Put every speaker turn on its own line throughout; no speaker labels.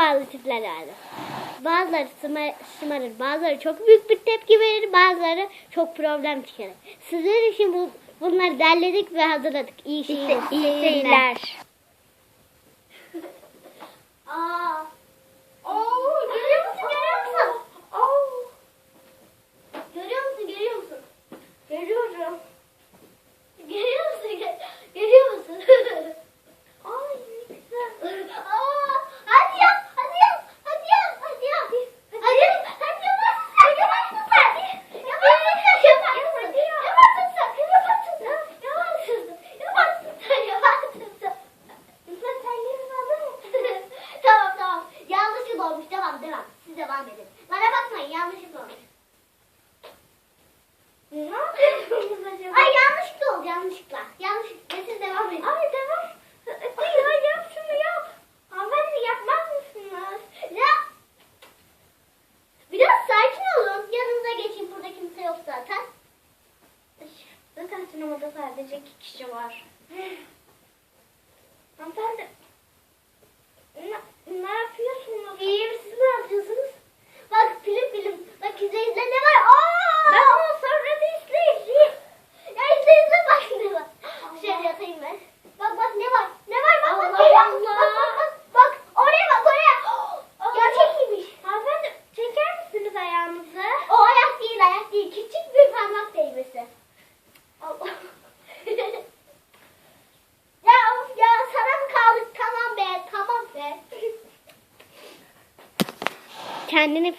bazı tipler vardır. Bazıları şımarır, bazıları çok büyük bir tepki verir, bazıları çok problem çıkarır. Sizler için bu, bunları derledik ve hazırladık. İyi şeyler.
İşte, iyi şeyler.
Aa. Oo, görüyor musun? Görüyor musun? Oo. Görüyor? Görüyor musun? Görüyorum. Görüyor musun? Görüyor musun?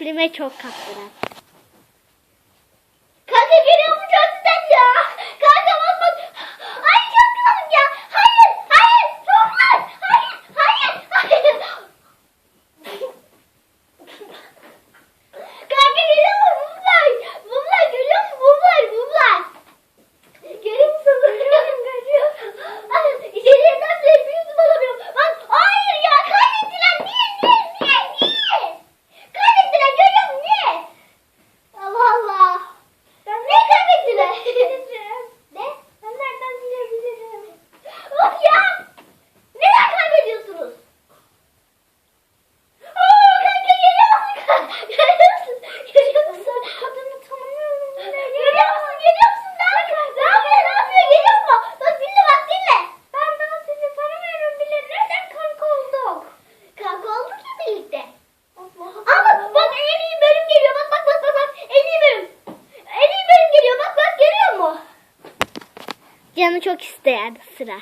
iplime çok
kaptılar.
Canı çok isteyen sıra.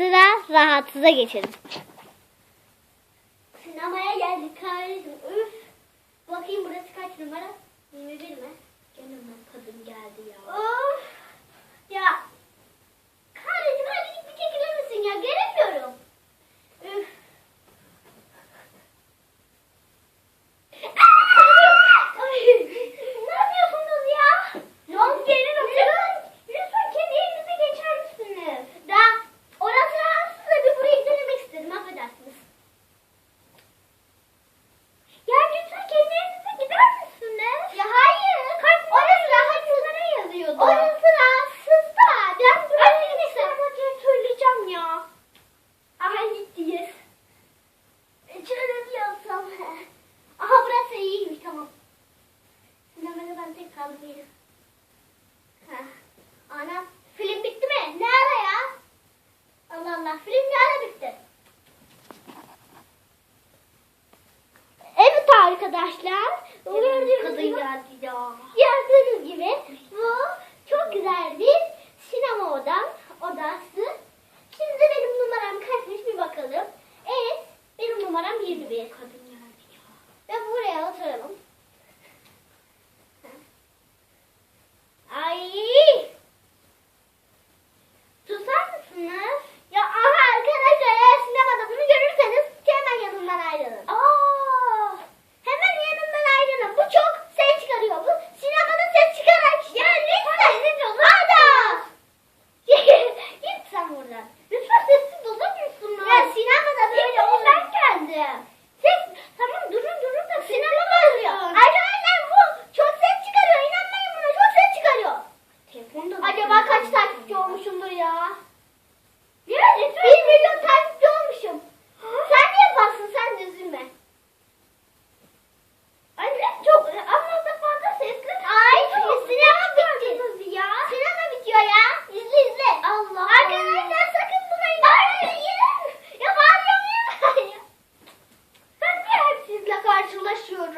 Sıra rahatsıza geçelim. Sinemaya geldik kardeşim. Üf. Bakayım burası kaç numara? 21 mi?
Gene mi kadın geldi ya.
Of. Ya. Kardeşim hadi git bir çekilir misin ya? Gelemiyorum.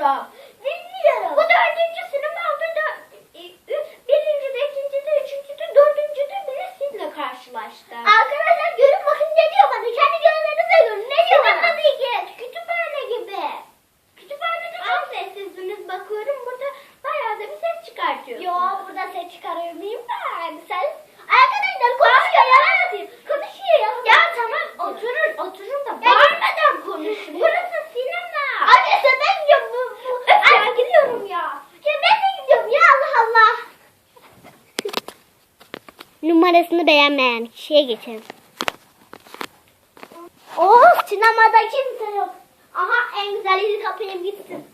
일로
Numarasını beğenmeyen kişiye geçelim.
Oh sinemada kimse yok. Aha en güzel yeri kapayım gitsin.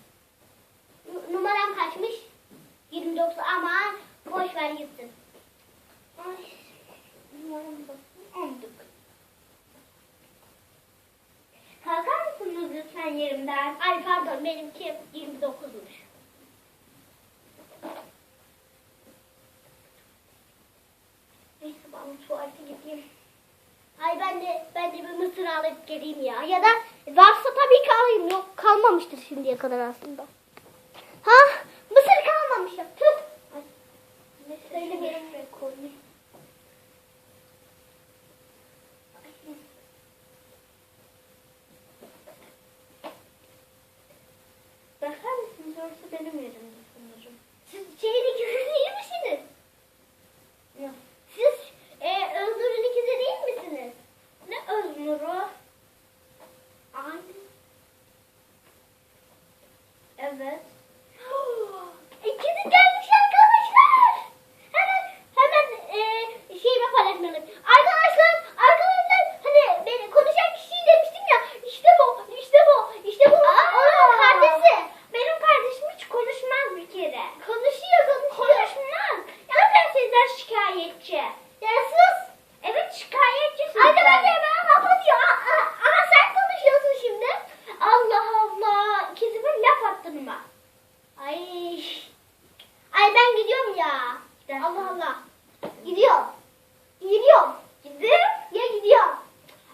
Numaram kaçmış? 29 aman boş ver gitsin. Ay, numaram da unuttuk. Kalkar mısınız lütfen yerimden? Ay pardon benimki 29'muş. Neyse ben tuvalete gideyim. Ay ben de ben de bir mısır alıp geleyim ya. Ya da varsa tabii ki alayım. Yok kalmamıştır şimdiye kadar aslında. Ha mısır kalmamış ya. Ay, Söyle benim rekorum. Bakar mısınız? Orası benim yerimde ya. Allah Allah. Gidiyorum. Gidiyorum. Gidiyorum. Ya gidiyorum.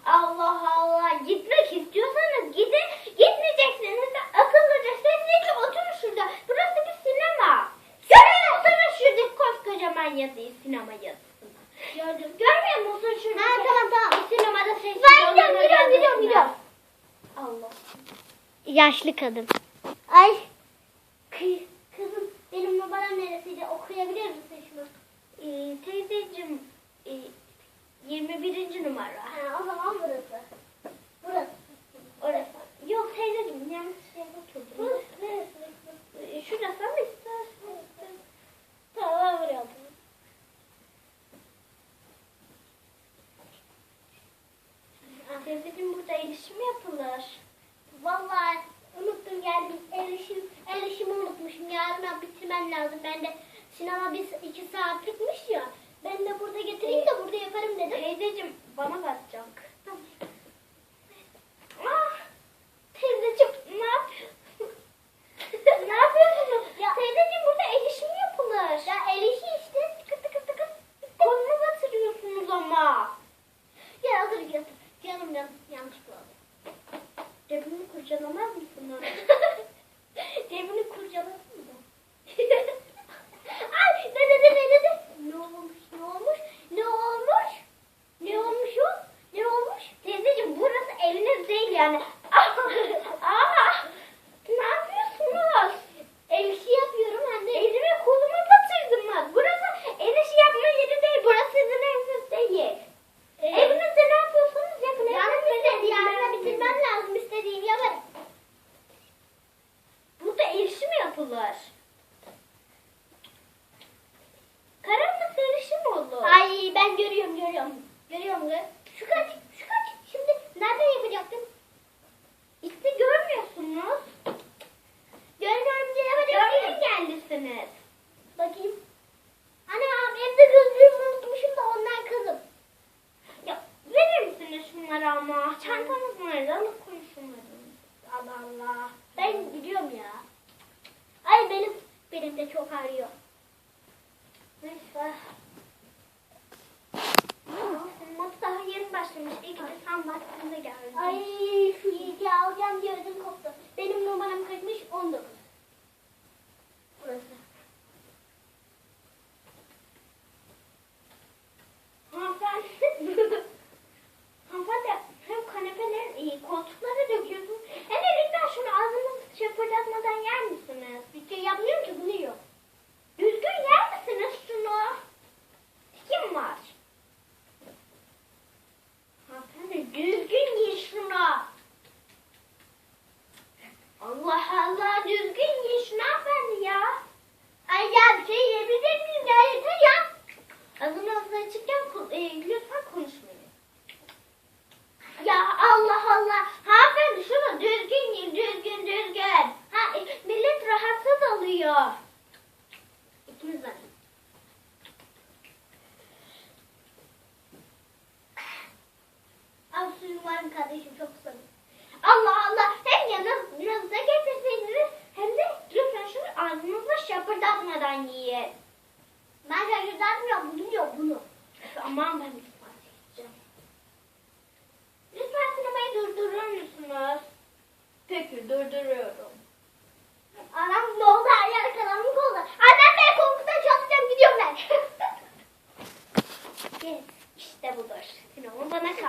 Allah Allah. Gitmek istiyorsanız gidin. Gitmeyecekseniz de akıllıca sessizce oturun şurada. Burası bir sinema. Görüyor musunuz şuradaki koskocaman yazıyı sinema yazısını? Gördüm. Görmüyor musun şurada? Ha tamam tamam. Bir sinemada sessiz Ben gidiyorum gidiyorum gidiyorum gidiyorum. Allah.
Yaşlı kadın.
Ay. Kı- Kızım benim numaram neresiydi? Okuyabilir misin? Ee, teyzeciğim e, 21. numara. Ha, o zaman burası. Burası. Orası. Yok teyzeciğim yanlış yere oturdum. Burası neresi? Ee, şurası ama istersen. Tamam buraya. Teyzeciğim burada erişim yapılır. Vallahi unuttum geldim. Erişim, erişimi unutmuşum. Yarına bitirmem lazım. Ben de sinema bir iki saatlikmiş ya. Ben de burada getireyim de burada yaparım dedim. Teyzeciğim bana bakacak. Tamam. Ah, teyzeciğim ne yapıyorsun? ne yapıyorsunuz? Ya, teyzeciğim burada erişim yapılır. Ya erişim işte. Tıkır tıkır tıkır. Kolunu batırıyorsunuz ama. Ya otur gel. Canım canım yanlışlıkla oldu. Cebini kurcalamaz mısın? Cebini kurcalasın mı? ne olmuş ne olmuş ne olmuş? Ne olmuş? Ne olmuş? Teyzeciğim burası eviniz değil yani. Ne yapıyorsunuz? El
işi yapıyorum hem de elimi koluma batırdım
ben.
Burası el işi yapma yeri değil.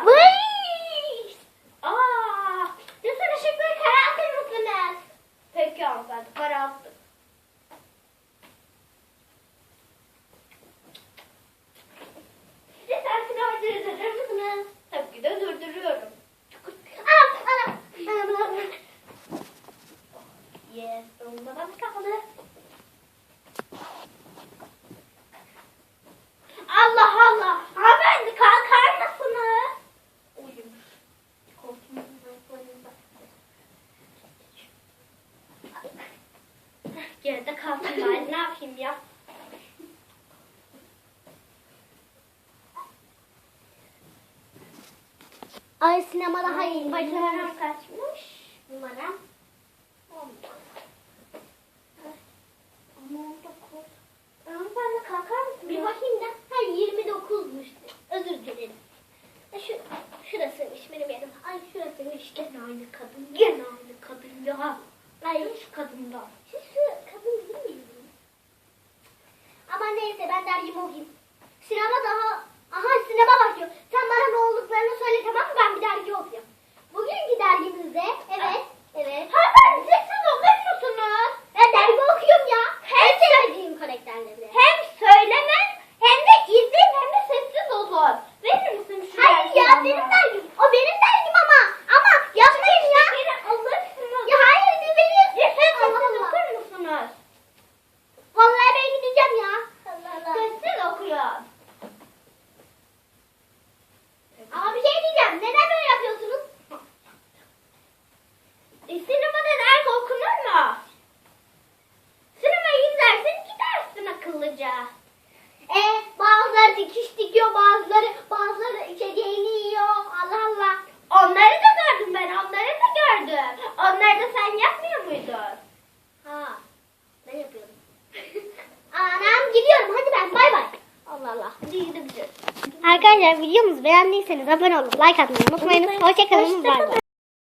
Wait! bakayım
ya.
Ay sinema daha iyi.
Bacılarım kaç.
güzel videomuz beğendiyseniz abone olup like atmayı unutmayınız. Hoşçakalın. Hoşça